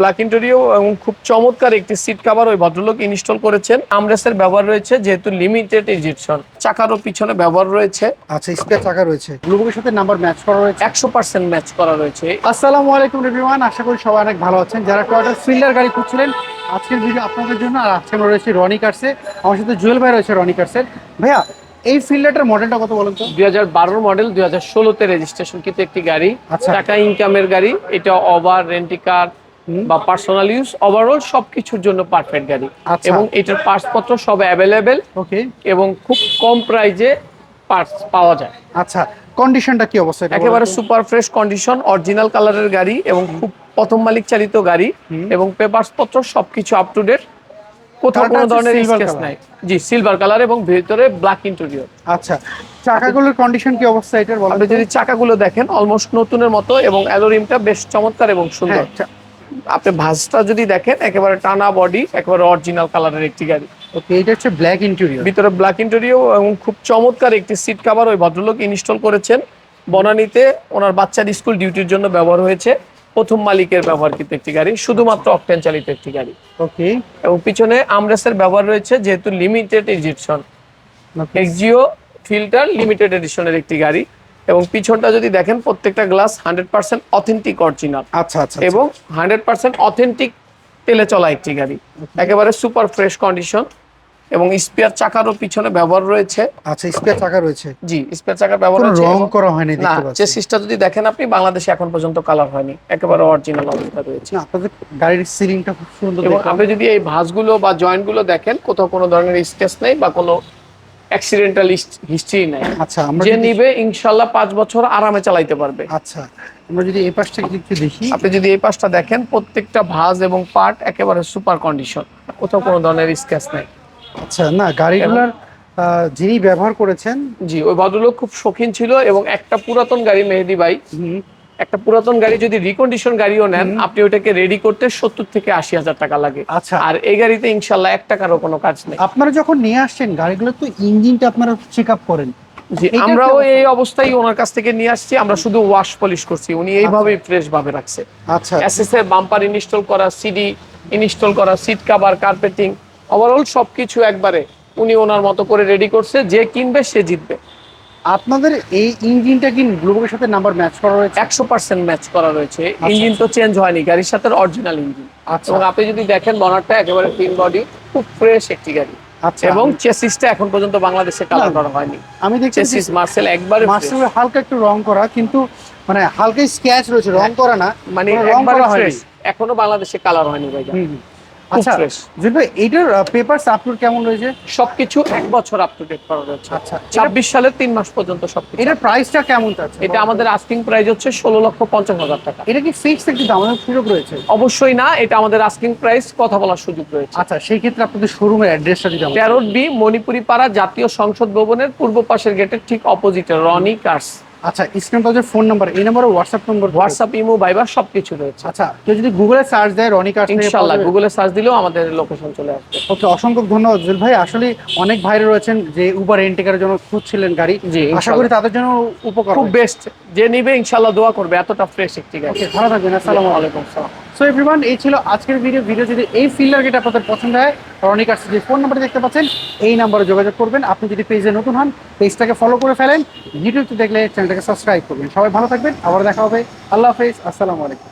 Black interior এবং খুব চমৎকার একটি সিট কাভার ওই ভদ্রলোক ইনস্টল করেছেন। আমরেসের ব্যবহার রয়েছে যেহেতু লিমিটেড এডিশন চাকারও পিছনে ব্যবহার রয়েছে। আচ্ছা স্পেয়ার চাকা রয়েছে। ব্লুবুকের সাথে নাম্বার ম্যাচ করা রয়েছে। একশো পার্সেন্ট ম্যাচ করা রয়েছে। আসসালামু আলাইকুম রিভিওয়ান আশা করি সবাই অনেক ভালো আছেন। যারা টয়টা ফিল্ডার গাড়ি খুঁজছিলেন আজকের ভিডিও আপনাদের জন্য। আর আজকে আমরা রয়েছি রনি কার্সে আমার সাথে জুয়েল ভাই রয়েছে রনি কার্সের ভাইয়া এই ফিল্ডারটার মডেলটা কত বলেন তো? দুই হাজার বারোর মডেল দুই হাজার ষোলোতে রেজিস্ট্রেশন কিন্তু একটি গাড়ি। আচ্ছা। টাকা ইনকামের গাড়ি। এটা ওভার রেন্টি কার বা পার্সোনাল ইউজ ওভারঅল সবকিছুর জন্য পারফেক্ট গাড়ি। আচ্ছা। এবং এটার পার্টসপত্র সব অ্যাভেলেবেল ওকে। এবং খুব কম প্রাইজে পার্টস পাওয়া যায়। আচ্ছা কন্ডিশনটা কি অবস্থা একেবারে সুপার ফ্রেশ কন্ডিশন অরিজিনাল কালারের গাড়ি এবং খুব প্রথম মালিক চালিত গাড়ি। এবং পেপারস পত্র সবকিছু আপ টু ডেট কোথাও কোনো ধরনের স্কেচ নাই। জি সিলভার কালার এবং ভেতরে ব্ল্যাক ইন্টেরিয়র আচ্ছা চাকাগুলোর কন্ডিশন কি অবস্থা এটার বলেন আপনি যদি চাকাগুলো দেখেন অলমোস্ট নতুনের মতো এবং অ্যালোরিমটা বেশ চমৎকার এবং সুন্দর। হ্যাঁ আপনি ভাঁজটা যদি দেখেন একেবারে টানা বডি একেবারে অরিজিনাল কালারের একটি গাড়ি। ওকে এটা হচ্ছে ব্ল্যাক ইন্টেরিয়র ভিতরে ব্ল্যাক ইন্টেরিও এবং খুব চমৎকার একটি সিট কভার ওই ভদ্রলোক ইনস্টল করেছেন। বনানীতে ওনার বাচ্চার স্কুল ডিউটির জন্য ব্যবহার হয়েছে। প্রথম মালিকের ব্যবহারকৃত একটি গাড়ি শুধুমাত্র অকটেন চালিত একটি গাড়ি। ওকে এবং পিছনে আমরেসের ব্যবহার রয়েছে যেহেতু limited edition Axio Fielder limited এডিশনের একটি গাড়ি। এবং পিছনটা যদি দেখেন প্রত্যেকটা glass hundred percent authentic original আচ্ছা আচ্ছা এবং হান্ড্রেড পার্সেন্ট অথেন্টিক তেলে চলা একটি গাড়ি। একেবারে সুপার ফ্রেশ কন্ডিশন এবং স্পেয়ার চাকারও পিছনে ব্যবহার রয়েছে। আচ্ছা স্পেয়ার চাকা রয়েছে। জি স্পেয়ার চাকার ব্যবহার রয়েছে রং করা হয়নি না চেসিসটা যদি দেখেন আপনি বাংলাদেশে এখন পর্যন্ত কালার হয়নি। একেবারে অরিজিনাল অবস্থা রয়েছে। না আপনাদের গাড়ির সিলিংটা খুব সুন্দর এবং আপনি যদি এই ভাঁজগুলো বা জয়েন্টগুলো দেখেন কোথাও কোনো ধরনের স্কেচ নেই বা কোনো অ্যাক্সিডেন্টাল হিস্ট্রি নেই আচ্ছা আমরা যে নিবে ইনশাল্লাহ পাঁচ বছর আরামে চালাইতে পারবে। আচ্ছা আমরা যদি এই পাশটা একটু দেখি। আপনি যদি এই পাশটা দেখেন প্রত্যেকটা ভাঁজ এবং পার্ট একেবারে সুপার কন্ডিশন। কোথাও কোনো ধরনের স্কেচ নেই। আচ্ছা না গাড়িগুলোর যিনি ব্যবহার করেছেন জি ওই ভদ্রলোক খুব শৌখিন ছিল এবং একটা পুরাতন গাড়ি মেহেদি ভাই একটা পুরাতন গাড়ি যদি রিকন্ডিশন গাড়িও নেন আপনি ওটাকে রেডি করতে সত্তর থেকে আশি হাজার টাকা লাগে। আচ্ছা। আর এই গাড়িতে ইনশাল্লাহ এক টাকারও কোনো কাজ নেই। আপনারা যখন নিয়ে আসছেন গাড়িগুলো তো ইঞ্জিনটা আপনারা চেক আপ করেন। জি আমরাও এই অবস্থায় ওনার কাছ থেকে নিয়ে আসছি আমরা শুধু ওয়াশ পলিশ করছি। উনি এইভাবেই ফ্রেশ ভাবে রাখছে। আচ্ছা। এসএস এর বাম্পার ইনস্টল করা সিডি ইনস্টল করা সিট কভার কার্পেটিং ওভারঅল সবকিছু একবারে উনি ওনার মতো করে রেডি করছে যে কিনবে সে জিতবে। আপনাদের এই ইঞ্জিনটা কি গ্লোবের সাথে নাম্বার ম্যাচ করা রয়েছে? একশো পার্সেন্ট ম্যাচ করা রয়েছে। ইঞ্জিন তো চেঞ্জ হয়নি গাড়ির সাথে অরিজিনাল ইঞ্জিন। আচ্ছা। এবং আপনি যদি দেখেন বনারটা একেবারে ক্লিন বডি খুব ফ্রেশ একটি গাড়ি। আচ্ছা। এবং চেসিসটা এখন পর্যন্ত বাংলাদেশে কালার করা হয়নি। আমি দেখছি চেসিস মার্সেল একবারে মার্সেল হালকা একটু রং করা কিন্তু মানে হালকা স্ক্যাচ রয়েছে রং করা না মানে রং একবারে করা হয়নি। এখনও বাংলাদেশে কালার হয়নি ভাই আচ্ছা পেপারস আপলোড কেমন রয়েছে? সবকিছু এক বছর আপ টু ডেট করা রয়েছে। আচ্ছা ছাব্বিশ সালের তিন মাস পর্যন্ত সবকিছু এটার প্রাইসটা কেমন আছে এটা আমাদের আস্কিং প্রাইস হচ্ছে ষোলো লক্ষ পঞ্চাশ হাজার টাকা। এটা কি ফিক্স একটু দামের সুযোগ রয়েছে? অবশ্যই না এটা আমাদের আস্কিং প্রাইস কথা বলার সুযোগ রয়েছে। আচ্ছা সেই ক্ষেত্রে আপনাদের শোরুমের অ্যাড্রেসটা তেরো বি মণিপুরি পাড়া জাতীয় সংসদ ভবনের পূর্ব পাশের গেটের ঠিক অপোজিটে রনি কার্স আচ্ছা স্ক্রিন টাচের ফোন নাম্বার এই নাম্বারে হোয়াটসঅ্যাপ নম্বর হোয়াটসঅ্যাপ ইমো ভাইবার সবকিছু রয়েছে। আচ্ছা কেউ যদি গুগলে সার্চ দেয় রনি কার্স ইনশাল্লাহ গুগলে সার্চ দিলেও আমাদের লোকেশন চলে আসবে। ওকে অসংখ্য ধন্যবাদ জুল ভাই। আসলে অনেক ভাইরা রয়েছেন যে উবার রেন্টেকারের জন্য খুঁজছিলেন গাড়ি। আশা করি তাদের জন্য উপকার খুব বেস্ট যে নিবে ইনশাল্লাহ দোয়া করবে এতটা ফ্রেশ একটি গাড়ি। ওকে ভালো থাকবেন আসসালামু আলাইকুম। আলাইকুম সালাম সো এভরিওয়ান এই ছিল আজকের ভিডিও ভিডিও যদি এই ফিল্ডার গেট আপনাদের পছন্দ হয় রনিক কার্স যে ফোন নাম্বারে দেখতে পাচ্ছেন, এই নাম্বারে যোগাযোগ করবেন। আপনি যদি পেজে নতুন হন পেজটাকে ফলো করে ফেলেন। ভিডিওতে দেখলে চ্যানেলটাকে সাবস্ক্রাইব করবেন। সবাই ভালো থাকবেন। আবার দেখা হবে। আল্লাহ হাফেজ। আসসালামু আলাইকুম।